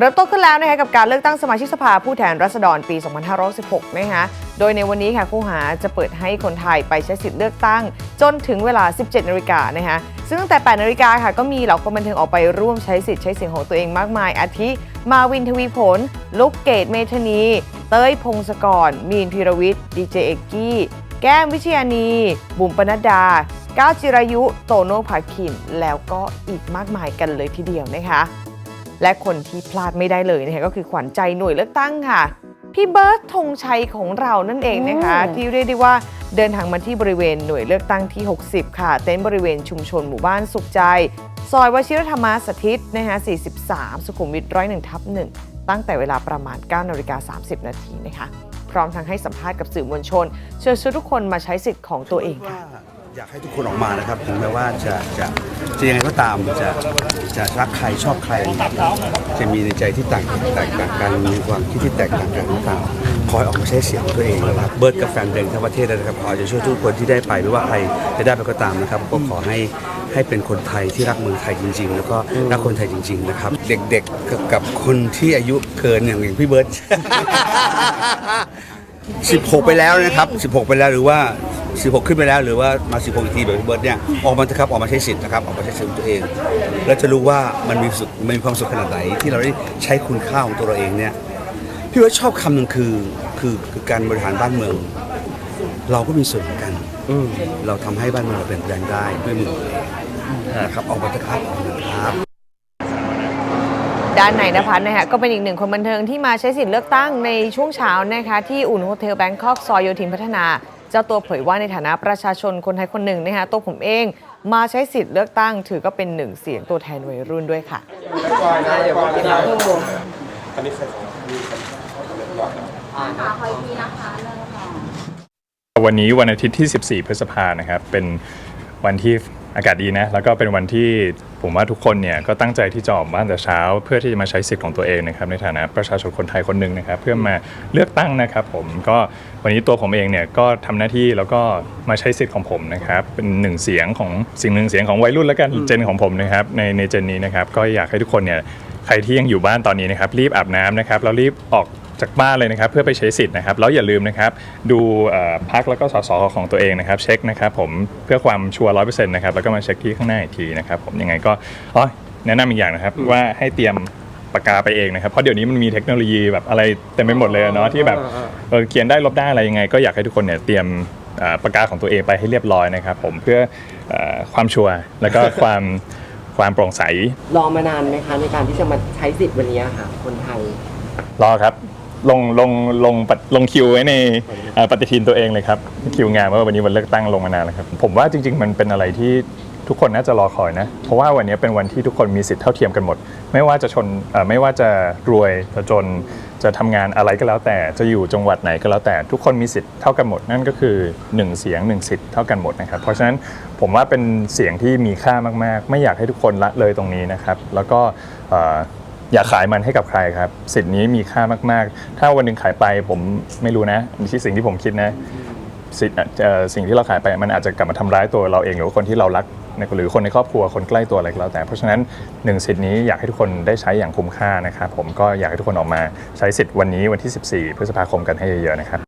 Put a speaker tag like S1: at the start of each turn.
S1: เริ่มต้นขึ้นแล้วนะคะกับการเลือกตั้งสมาชิกสภาผู้แทนราษฎรปี 2516 นะคะ โดยในวันนี้ค่ะคู่หาจะเปิดให้คนไทยไปใช้สิทธิ์เลือกตั้ง จนถึงเวลา 17 นาฬิกานะคะ ซึ่งตั้งแต่ 8 นาฬิกาค่ะ ก็มีเหล่าคนบันเทิงออกไปร่วมใช้สิทธิ์ใช้เสียงของตัวเองมากมาย อาทิ มาวินทวีผลลูกเกดเมธนี เต้ยพงศกร มีนพีรวิทย์ ดีเจเอกกี้ แก้มวิชยานี บุ๋มปนัดดาก้าวจิรายุ โตโน่ภาคิน แล้วก็อีกมากมายกันเลยทีเดียวนะคะ และคนที่พลาดไม่ได้เลยนะคะก็คือขวัญใจหน่วยเลือกตั้งค่ะ พี่เบิร์ตธงชัยของเรานั่นเองนะคะ ที่เรียกได้ว่าเดินทางมาที่บริเวณหน่วยเลือกตั้งที่ 60 ค่ะ เต็นท์บริเวณชุมชนหมู่บ้านสุขใจ ซอยวชิรธรรมสถิตนะคะ43 สุขุมวิท101ทับ1ตั้งแต่เวลาประมาณ9นาฬิกา30 นาทีนะคะ พร้อมทั้งให้สัมภาษณ์กับสื่อมวลชน เชิญชวนทุกคนมาใช้สิทธิ์ของตัวเองค่ะ
S2: อยากให้ทุกคนออกมานะครับถึงแม้ว่าจะจะจะยังไงก็ตามจะจะรักใครชอบใคร จะมีในใจที่ต่างแตกต่างกันมีความคิดที่แตกต่างกันก็ตามคอยออกมาใช้เสียงของตัวเองนะครับเบิร์ดกับแฟนเพลงทั้งประเทศนะครับขอจะช่วยทุกคนที่ได้ไปไม่ว่าใครจะได้ไปก็ตามนะครับ ก็ขอให้ให้เป็นคนไทยที่รักเมืองไทยจริง ๆ แล้วก็รักคนไทยจริง ๆ นะครับ เด็กๆกับกับคนที่อายุเกินอย่างอย่างพี่เบิร์ด 16 ไปแล้วนะครับ 16 ไปแล้วหรือว่า 16 ขึ้นไปแล้ว หรือว่ามา 16อีกทีแบบพี่เบิร์ดเนี่ยออกมาเถอะครับออกมาใช้สิทธิ์นะครับออกมาใช้สิทธิ์ของตัวเอง แล้วจะรู้ว่ามันมีสุขมันมีความสุขขนาดไหนที่เราได้ใช้คุณค่าของตัวเราเองเนี่ยพี่เบิร์ดชอบคำหนึ่งคือคือคือการบริหารบ้านเมือง เราก็มีส่วนเหมือนกันเราทำให้บ้านเมืองเราเปลี่ยนแปลงได้ด้วยมือตัวเองนะครับออกมาเถอะครับออกมาเถอะครับ
S1: ด้านไหนนภัสนะคะก็เป็นอีกหนึ่งคนบันเทิงที่มาใช้สิทธิ์เลือกตั้งในช่วงเช้านะคะที่อุ่นโฮเทลแบงคอกซอยโยธินพัฒนา เจ้าตัวเผยว่าในฐานะประชาชนคนไทยคนหนึ่งนะคะตัวผมเองมาใช้สิทธิ์เลือกตั้งถือก็เป็นหนึ่งเสียงตัวแทนวัยรุ่นด้วยค่ะ
S3: วันนี้วันอาทิตย์ที่ 14 พฤษภานะครับเป็นวันที่ อากาศดีนะ แล้วก็เป็นวันที่ผมว่าทุกคนเนี่ยก็ตั้งใจที่จะออกบ้านแต่เช้า เพื่อที่จะมาใช้สิทธิ์ของตัวเองนะครับในฐานะประชาชนคนไทยคนหนึ่งนะครับ เพื่อมาเลือกตั้งนะครับ ผมก็วันนี้ตัวผมเองเนี่ยก็ทำหน้าที่แล้วก็มาใช้สิทธิ์ของผมนะครับ เป็นหนึ่งเสียงของสิ่งหนึ่งเสียงของวัยรุ่นแล้วกันเจนของผมนะครับในในเจนนี้นะครับ ก็อยากให้ทุกคนเนี่ยใครที่ยังอยู่บ้านตอนนี้นะครับ รีบอาบน้ำนะครับแล้วรีบออก จากบ้านเลยนะครับเพื่อไปใช้สิทธิ์นะครับแล้วอย่าลืมนะครับดูเอ่อพักแล้วก็สสของตัวเองนะครับเช็คนะครับผมเพื่อความชัวร์ร้อยเปอร์เซ็นต์นะครับแล้วก็มาเช็คที่ข้างหน้าอีกทีนะครับผมยังไงก็อ๋อแนะนำอีกอย่างนะครับว่าให้เตรียมปากกาไปเองนะครับเพราะเดี๋ยวนี้มันมีเทคโนโลยีแบบอะไรเต็มไปหมดเลยอะเนาะที่แบบเออเขียนได้ลบได้อะไรยังไง ก็อยากให้ทุกคนเนี่ยเตรียมเอ่อปากกาของตัวเองไปให้เรียบร้อยนะครับผมเพื่อเอ่อความชัวร์แล้วก็ความความโปร่งใส
S4: รอมานานไหมคะในการที่จะมาใช้สิทธิ์วันนี้ค่ะคนไทย
S3: รอครับ ลงลงลงปฏิลงคิวไว้ในเอ่อปฏิทินตัวเองเลยครับคิวงานว่าวันนี้วันเลือกตั้งลงมานานแล้วครับผมว่าจริง ๆ มันเป็นอะไรที่ทุกคนน่าจะรอคอยนะ เพราะว่าวันนี้เป็นวันที่ทุกคนมีสิทธิ์เท่าเทียมกันหมด ไม่ว่าจะชนเอ่อไม่ว่าจะรวยจะจนจะทำงานอะไรก็แล้วแต่จะอยู่จังหวัดไหนก็แล้วแต่ทุกคนมีสิทธิ์เท่ากันหมด นั่นก็คือหนึ่งเสียงหนึ่งสิทธิ์เท่ากันหมดนะครับเพราะฉะนั้นผมว่าเป็นเสียงที่มีค่ามาก ๆ ไม่อยากให้ทุกคนละเลยตรงนี้นะครับแล้วก็เอ่อ อย่าขายมันให้กับใครครับ สิทธิ์นี้มีค่ามาก ๆ ถ้าวันหนึ่งขายไปผมไม่รู้นะนี่ที่สิ่งที่ผมคิดนะสิทธิ์อ่อสิ่งที่เราขายไปมันอาจจะกลับมาทำร้ายตัวเราเองหรือคนที่เรารักหรือคนในครอบครัวคนใกล้ตัวอะไรก็แล้วแต่ เพราะฉะนั้นหนึ่งสิทธิ์นี้อยากให้ทุกคนได้ใช้อย่างคุ้มค่านะครับผมก็อยากให้ทุกคนออกมาใช้สิทธิ์วันนี้วันที่ 14 พฤษภาคมกันให้เยอะๆนะครับ